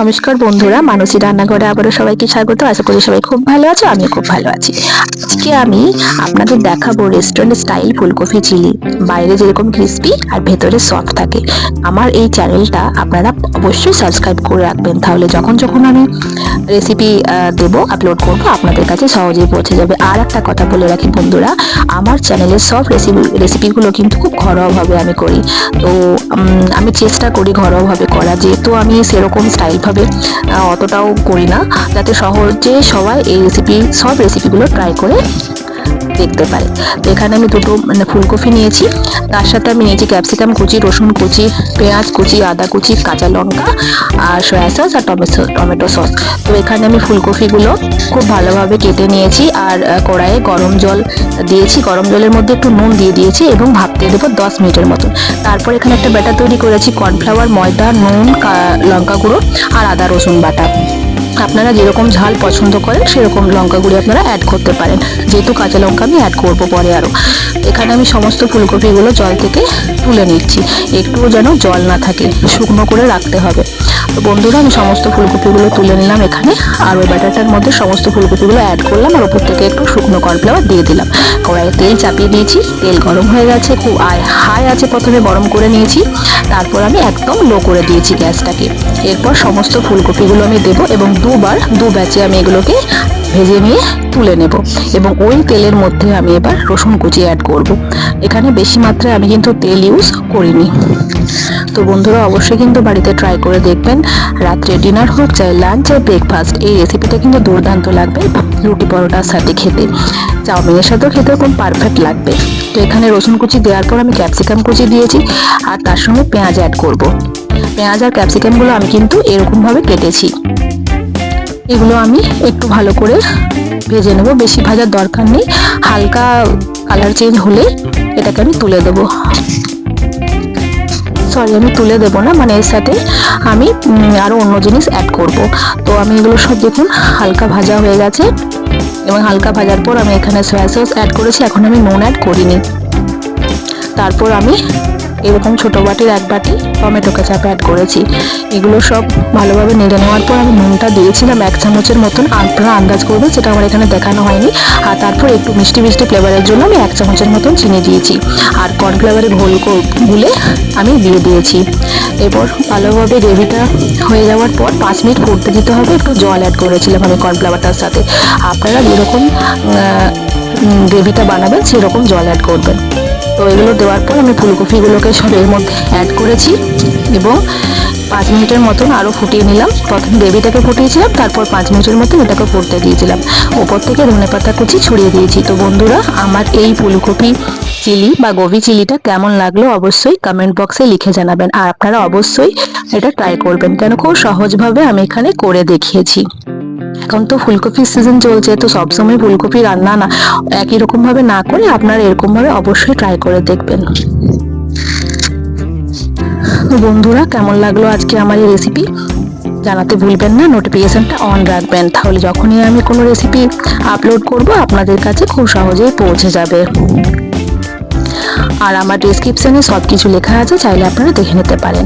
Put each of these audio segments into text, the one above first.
নমস্কার বন্ধুরা, মানসী রান্নাঘরে আবারও সবাইকে স্বাগত। আশা করি সবাই খুব ভালো আছো আমি খুব ভালো আছি। আজকে আমি আপনাদের দেখাবো রেস্টুরেন্ট স্টাইল ফুলকপি চিলি। বাইরে যেরকম ক্রিস্পি আর ভেতরে সফট থাকে। আমার এই চ্যানেলটা আপনারা অবশ্যই সাবস্ক্রাইব করে রাখবেন। তাহলে যখন যখন আমি রেসিপি দেবো আপলোড করব, আপনাদের কাছে সহজেই পৌঁছে যাবে। আর একটা কথা বলে রাখি বন্ধুরা, আমার চ্যানেলের সব রেসিপি রেসিপিগুলো কিন্তু খুব ঘরোয়াভাবে আমি করি। তো আমি চেষ্টা করি ঘরোয়াভাবে করা। যেহেতু আমি সেরকম স্টাইলভাবে আহ, অতটাও করি না। যাতে সহজে সবাই এই রেসিপি সব রেসিপিগুলো ট্রাই করে দেখতে পারে। তো এখানে আমি দুটো মানে ফুলকপি নিয়েছি। তার সাথে আমি নিয়েছি ক্যাপসিকাম কুচি, রসুন কুচি, পেঁয়াজ কুচি, আদা কুচি, কাঁচা লঙ্কা আর সয়া সস আর টমেটো টমেটো সস। তো এখানে আমি ফুলকপিগুলো খুব ভালোভাবে কেটে নিয়েছি আর কড়াইয়ে গরম জল দিয়েছি। গরম জলের মধ্যে একটু নুন দিয়ে দিয়েছি এবং ভাপতে দেবো দশ মিনিটের মতন তারপর এখানে একটা ব্যাটার তৈরি করেছি, কর্নফ্লাওয়ার, ময়দা, নুন লঙ্কা গুঁড়ো আর আদা রসুন বাটা। আপনারা যেরকম ঝাল পছন্দ করেন, সেরকম লঙ্কা গুঁড়ি আপনারা অ্যাড করতে পারেন। যেহেতু কাঁচা লঙ্কা আমি অ্যাড করব পরে আরও এখানে আমি সমস্ত ফুলকপিগুলো জল থেকে তুলে নিচ্ছি। একটুও যেন জল না থাকে, শুকনো করে রাখতে হবে। তো বন্ধুরা, আমি সমস্ত ফুলকপিগুলো তুলে নিলাম এখানে। আর ওই ব্যাটারটার মধ্যে সমস্ত ফুলকপিগুলো অ্যাড করলাম আর ওপর থেকে একটু শুকনো কর্নফ্লাওয়ার দিয়ে দিলাম। কড়াইয়ে তেল চাপিয়ে দিয়েছি। তেল গরম হয়ে গেছে, খুব আয় হাই আছে প্রথমে গরম করে নিয়েছি। তারপর আমি একদম লো করে দিয়েছি গ্যাসটাকে। এরপর সমস্ত ফুলকপিগুলো আমি দেবো এবং দুবার, দু ব্যাচে আমি এগুলোকে ভেজে নিয়ে তুলে নেব। এবং ওই তেলের মধ্যে আমি এবার রসুন কুচি অ্যাড করব। এখানে বেশি মাত্রায় আমি কিন্তু তেল ইউজ করিনি। তো বন্ধুরা, অবশ্যই কিন্তু বাড়িতে ট্রাই করে দেখবেন। রাত্রে ডিনার হোক, চাই লাঞ্চ আর ব্রেকফাস্ট এই রেসিপিটা কিন্তু দুর্দান্ত লাগবে। রুটি পরোটার সাথে খেতে। চাউমিনের সাথেও খেতে খুব পারফেক্ট লাগবে। তো এখানে রসুন কুচি দেওয়ার পর আমি ক্যাপসিকাম কুচি দিয়েছি, আর তার সঙ্গে পেঁয়াজ অ্যাড করব। পেঁয়াজ আর ক্যাপসিকামগুলো আমি কিন্তু এরকমভাবে কেটেছি। এগুলো আমি একটু ভালো করে ভেজে নেব, বেশি ভাজার দরকার নেই। হালকা কালার চেঞ্জ হলে এটাকে আমি তুলে দেবো। সরি আমি তুলে দেবো না মানে এর সাথে আমি আরও অন্য জিনিস অ্যাড করব। তো আমি এগুলো সব দেখুন, হালকা ভাজা হয়ে গেছে। এবং হালকা ভাজার পর আমি এখানে সয়া সস অ্যাড করেছি, এখন আমি নুন অ্যাড করিনি। তারপর আমি এরকম ছোটো বাটির এক বাটি টমেটো কেচাপ অ্যাড করেছি। এগুলো সব ভালোভাবে নেড়ে নেওয়ার পর আমি নুনটা দিয়েছিলাম এক চামচের মতন আপনারা আন্দাজ করবেন সেটা আমার এখানে দেখানো হয়নি। আর তারপর একটু মিষ্টি মিষ্টি ফ্লেভারের জন্য আমি এক চামচের মতন চিনি দিয়েছি। আর কর্নফ্লেভারের ঘোল গুলে আমি দিয়ে দিয়েছি। এরপর ভালোভাবে গ্রেভিটা হয়ে যাওয়ার পর পাঁচ মিনিট ফুটতে দিতে হবে, একটু জল অ্যাড করেছিলাম আমি কর্নফ্লাওয়ারটার সাথে। আপনারা যেরকম গ্রেভিটা বানাবেন সেরকম জল অ্যাড করবেন। তো এগুলো দেওয়ার পর আমি ফুলকপিগুলোকে সব এর মধ্যে অ্যাড করেছি এবং পাঁচ মিনিটের মতন আরও ফুটিয়ে নিলাম। প্রথম গ্রেভিটাকে ফুটিয়েছিলাম, তারপর পাঁচ মিনিটের মতন এটাকে ফুটতে দিয়েছিলাম। ওপর থেকে ধনে পাতা কুচি ছড়িয়ে দিয়েছি। তো বন্ধুরা, আমার এই ফুলকপি চিলি বা গোবি চিলিটা কেমন লাগল অবশ্যই কমেন্ট বক্সে লিখে জানাবেন। আর আপনারা অবশ্যই এটা ট্রাই করবেন কেন? খুব সহজভাবে আমি এখানে করে দেখিয়েছি। এখন তো ফুলকপির সিজন চলছে, তো সবসময় ফুলকপি রান্না না, একই রকম ভাবে না করে আপনারা এরকম ভাবে অবশ্যই ট্রাই করে দেখবেন। বন্ধুরা, কেমন লাগল আজকে আমার এই রেসিপি জানাতে ভুলবেন না নোটিফিকেশনটা অন রাখবেন, তাহলে যখনই আমি কোনো রেসিপি আপলোড করব, আপনাদের কাছে খুব সহজেই পৌঁছে যাবে। আর আমার ডিসক্রিপশনে সব কিছু লেখা আছে, চাইলে আপনারা দেখে নিতে পারেন।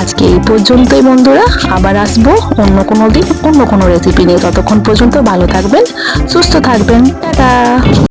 আজকে এই পর্যন্তই বন্ধুরা, আবার আসব অন্য কোনো দিন, অন্য কোনো রেসিপি নিয়ে। ততক্ষণ পর্যন্ত ভালো থাকবেন, সুস্থ থাকবেন, টাটা!